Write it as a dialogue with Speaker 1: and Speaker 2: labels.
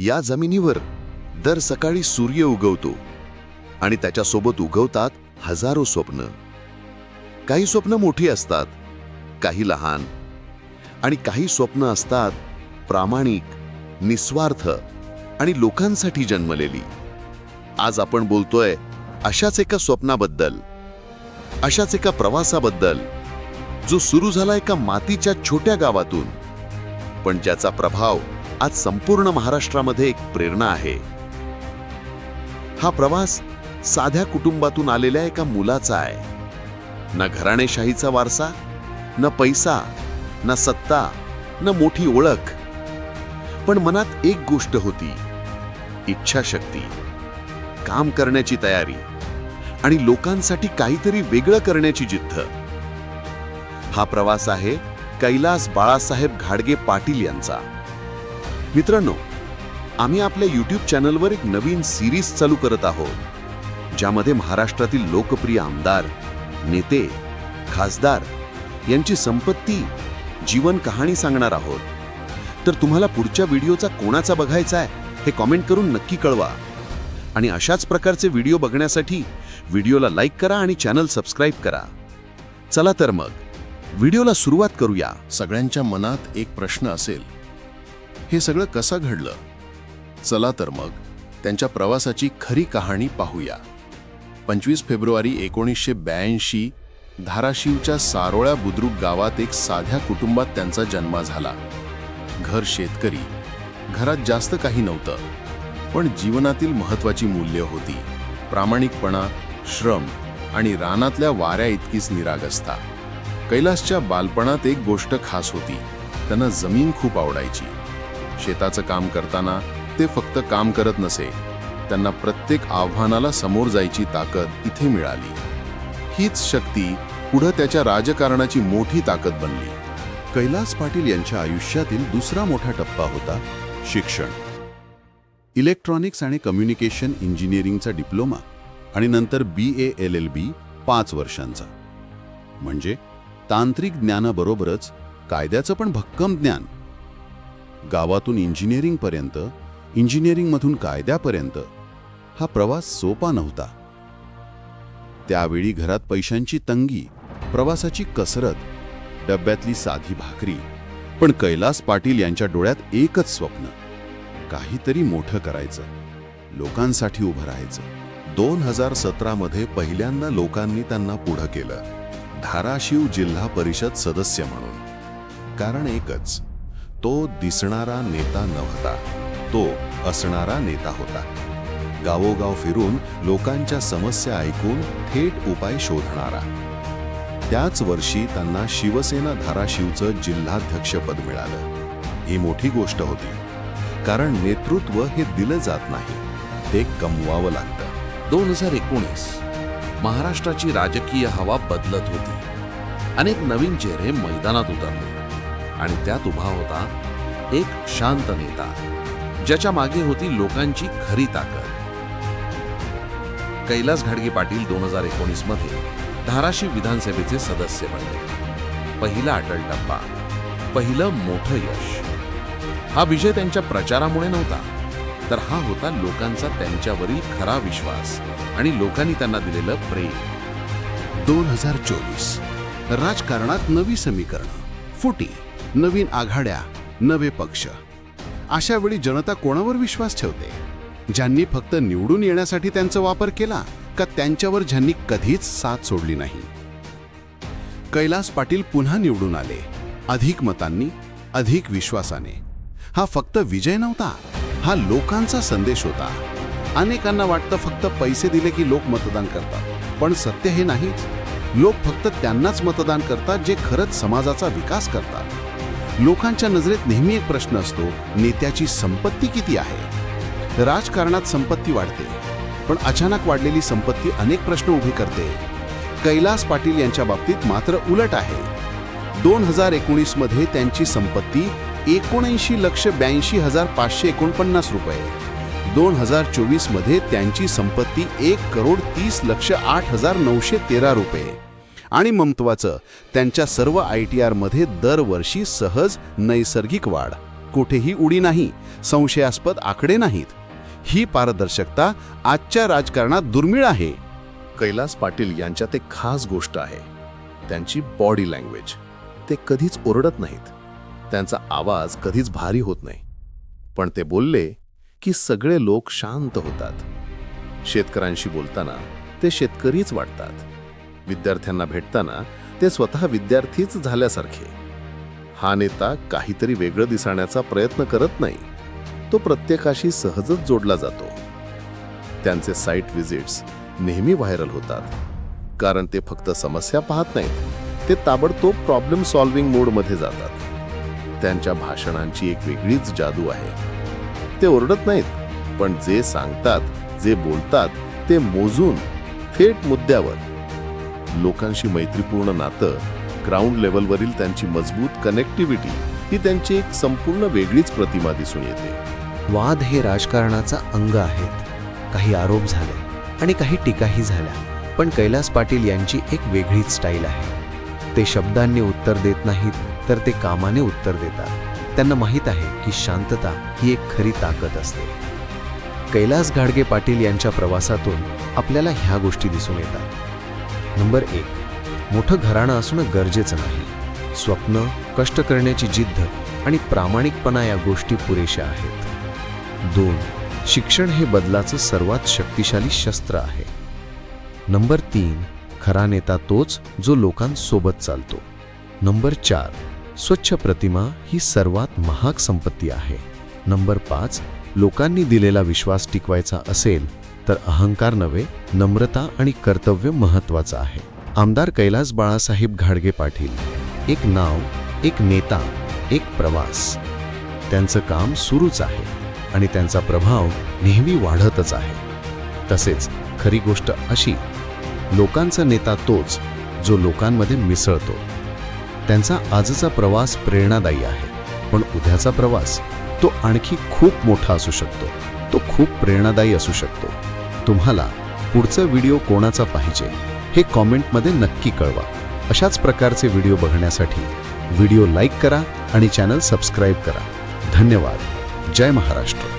Speaker 1: या जमिनीवर दर सकाळी सूर्य उगवतो आणि त्याच्यासोबत उगवतात हजारो स्वप्न. काही स्वप्न मोठी असतात काही लहान आणि काही स्वप्न असतात प्रामाणिक निस्वार्थ आणि लोकांसाठी जन्मलेली. आज आपण बोलतोय अशाच एका स्वप्नाबद्दल अशाच एका प्रवासाबद्दल जो सुरू झाला एका मातीच्या छोट्या गावातून पण ज्याचा प्रभाव आज संपूर्ण महाराष्ट्रामध्ये एक प्रेरणा आहे. हा प्रवास साध्या कुटुंबातून आलेल्या एका मुलाचा आहे. ना घराणेशाहीचा वारसा न पैसा न सत्ता न मोठी ओळख. पण मनात एक गोष्ट होती इच्छाशक्ती. काम करण्याची तयारी आणि लोकांसाठी काहीतरी वेगळं करण्याची जिद्द. हा प्रवास आहे कैलास बाळासाहेब घाडगे पाटील यांचा. मित्रांनो आम्ही आपल्या यूट्यूब चॅनलवर एक नवीन सिरीज चालू करत आहोत ज्यामध्ये महाराष्ट्रातील लोकप्रिय आमदार नेते खासदार यांची संपत्ती जीवन कहाणी सांगणार आहोत. तर तुम्हाला पुढच्या व्हिडिओचा कोणाचा बघायचा आहे हे कॉमेंट करून नक्की कळवा. आणि अशाच प्रकारचे व्हिडिओ बघण्यासाठी व्हिडिओला लाईक करा आणि चॅनल सबस्क्राईब करा. चला तर मग व्हिडिओला सुरुवात करूया.
Speaker 2: सगळ्यांच्या मनात एक प्रश्न असेल हे सगळं कसं घडलं? चला तर मग त्यांच्या प्रवासाची खरी कहाणी पाहूया. पंचवीस फेब्रुवारी एकोणीसशे ब्याऐंशी धाराशिवच्या सारोळ्या बुद्रुक गावात एक साध्या कुटुंबात त्यांचा जन्म झाला. घर शेतकरी. घरात जास्त काही नव्हतं पण जीवनातील महत्वाची मूल्य होती. प्रामाणिकपणा श्रम आणि रानातल्या वाऱ्या इतकीच निरागसता. कैलासच्या बालपणात एक गोष्ट खास होती त्यांना जमीन खूप आवडायची. शेताचं काम करताना ते फक्त काम करत नसे. त्यांना प्रत्येक आव्हानाला समोर जायची ताकद इथे मिळाली. हीच शक्ती पुढं त्याच्या राजकारणाची मोठी ताकद बनली.
Speaker 1: कैलास पाटील यांच्या आयुष्यातील दुसरा मोठा टप्पा होता शिक्षण. इलेक्ट्रॉनिक्स आणि कम्युनिकेशन इंजिनिअरिंगचा डिप्लोमा आणि नंतर बी ए एल एल बी पाच वर्षांचा. म्हणजे तांत्रिक ज्ञानाबरोबरच कायद्याचं पण भक्कम ज्ञान गावातून इंजिनिअरिंगपर्यंत इंजिनिअरिंगमधून कायद्यापर्यंत हा प्रवास सोपा नव्हता. त्यावेळी घरात पैशांची तंगी प्रवासाची कसरत डब्यातली साधी भाकरी पण कैलास पाटील यांच्या डोळ्यात एकच स्वप्न काहीतरी मोठं करायचं लोकांसाठी उभं राहायचं.
Speaker 3: दोन हजार सतरामध्ये पहिल्यांदा लोकांनी त्यांना पुढं केलं धाराशिव जिल्हा परिषद सदस्य म्हणून. कारण एकच तो दिसणारा नेता नव्हता. तो असणारा नेता होता. गावोगाव फिरून लोकांच्या समस्या ऐकून थेट उपाय शोधणारा. त्याच वर्षी त्यांना शिवसेना धाराशिवचं जिल्हाध्यक्षपद मिळालं. ही मोठी गोष्ट होती. कारण नेतृत्व हे दिलं जात नाही. ते कमवावं लागतं.
Speaker 4: दोन हजार एकोणीस महाराष्ट्राची राजकीय हवा बदलत होती. अनेक नवीन चेहरे मैदानात उतरले. आणि त्यात उभा होता एक शांत नेता ज्याच्या मागे होती लोकांची खरी ताकद. कैलास घाडगे पाटील दोन हजार एकोणीसमध्ये धाराशिव विधानसभेचे सदस्य बनले. पहिला अटल टप्पा पहिलं मोठं यश. हा विजय त्यांच्या प्रचारामुळे नव्हता तर हा होता लोकांचा त्यांच्यावरील खरा विश्वास आणि लोकांनी त्यांना दिलेलं प्रेम.
Speaker 2: दोन हजार चोवीस राजकारणात नवी समीकरण फुटी. नवीन आघाड्या नवे पक्ष. अशा वेळी जनता कोणावर विश्वास ठेवते? ज्यांनी फक्त निवडून येण्यासाठी त्यांचा वापर केला का त्यांच्यावर ज्यांनी कधीच साथ सोडली नाही? कैलास पाटील पुन्हा निवडून आले. अधिक मतांनी अधिक विश्वासाने. हा फक्त विजय नव्हता हा लोकांचा संदेश होता. अनेकांना वाटतं फक्त पैसे दिले की लोक मतदान करतात पण सत्य हे नाहीच. लोक फक्त त्यांनाच मतदान करतात जे खरंच समाजाचा विकास करतात. लोकांच्या नजरेत नेहमी एक प्रश्न असतो नेत्याची संपत्ती किती आहे? राजकारणात संपत्ती वाढते पण अचानक वाढलेली संपत्ती अनेक प्रश्न उभे करते. कैलास पाटील यांच्या बाबतीत मात्र उलट आहे. दोन हजार एकोणीसमध्ये त्यांची संपत्ती एकोणऐंशी लक्ष ब्याऐंशी हजार पाचशे एकोणपन्नास रुपये. दोन हजार चोवीसमध्ये त्यांची संपत्ती एक करोड तीस लक्ष आठ हजार नऊशे तेरा रुपये. आणि महत्वाचं त्यांच्या सर्व आय टी आरमध्ये दरवर्षी सहज नैसर्गिक वाढ. कुठेही उडी नाही संशयास्पद आकडे नाहीत. ही पारदर्शकता आजच्या राजकारणात दुर्मिळ आहे.
Speaker 3: कैलास पाटील यांच्यात एक खास गोष्ट आहे. त्यांची बॉडी लँग्वेज. ते कधीच ओरडत नाहीत. त्यांचा आवाज कधीच भारी होत नाही. पण ते बोलले की सगळे लोक शांत होतात. शेतकऱ्यांशी बोलताना ते शेतकरीच वाटतात. विद्यार्थ्यांना भेटताना ते स्वतः विद्यार्थीच झाल्यासारखे. हा नेता काहीतरी वेगळं दिसण्याचा प्रयत्न करत नाही. तो प्रत्येकाशी सहजच जोडला जातो. त्यांचे साईट व्हिजिट्स नेहमी व्हायरल होतात. कारण ते फक्त समस्या पाहत नाहीत. ते ताबडतोब प्रॉब्लेम सॉल्व्हिंग मोडमध्ये जातात. त्यांच्या भाषणांची एक वेगळीच जादू आहे. ते ओरडत नाहीत पण जे सांगतात जे बोलतात ते मोजून थेट मुद्द्यावर लोकांशी मैत्रीपूर्ण नातं ग्राउंड लेवलवरील त्यांची मजबूत कनेक्टिव्हिटी ही त्यांची एक संपूर्ण वेगळीच प्रतिमा दिसून येते.
Speaker 1: वाद हे राजकारणाचा अंग आहेत. काही आरोप झाले आणि काही टीकाही झाल्या पण कैलास पाटील यांची एक वेगळीच स्टाईल आहे. ते शब्दांनी उत्तर देत नाहीत तर ते कामाने उत्तर देतात. त्यांना माहीत आहे की शांतता ही एक खरी ताकद असते. कैलास घाडगे पाटील यांच्या प्रवासातून आपल्याला ह्या गोष्टी दिसून येतात. नंबर एक मोठं घराणं असणं गरजेचं नाही. स्वप्न कष्ट करण्याची जिद्द आणि प्रामाणिकपणा या गोष्टी पुरेशा आहेत. दोन शिक्षण हे बदलाचं सर्वात शक्तिशाली शस्त्र आहे. नंबर तीन खरा नेता तोच जो लोकांसोबत चालतो. नंबर चार स्वच्छ प्रतिमा ही सर्वात महाग संपत्ती आहे. नंबर पाच लोकांनी दिलेला विश्वास टिकवायचा असेल तर अहंकार नव्हे नम्रता आणि कर्तव्य महत्वाचं आहे. आमदार कैलास बाळासाहेब घाडगे पाटील एक नाव एक नेता एक प्रवास. त्यांचं काम सुरूच आहे आणि त्यांचा प्रभाव नेहमी वाढतच आहे. तसेच खरी गोष्ट अशी लोकांचा नेता तोच जो लोकांमध्ये मिसळतो. त्यांचा आजचा प्रवास प्रेरणादायी आहे पण उद्याचा प्रवास तो आणखी खूप मोठा असू शकतो. तो खूप प्रेरणादायी असू शकतो. तुम्हाला पुढचा व्हिडिओ कोणाचा पाहिजे हे कॉमेंटमध्ये नक्की कळवा. अशाच प्रकारचे व्हिडिओ बघण्यासाठी व्हिडिओ लाईक करा आणि चॅनल सबस्क्राईब करा. धन्यवाद. जय महाराष्ट्र.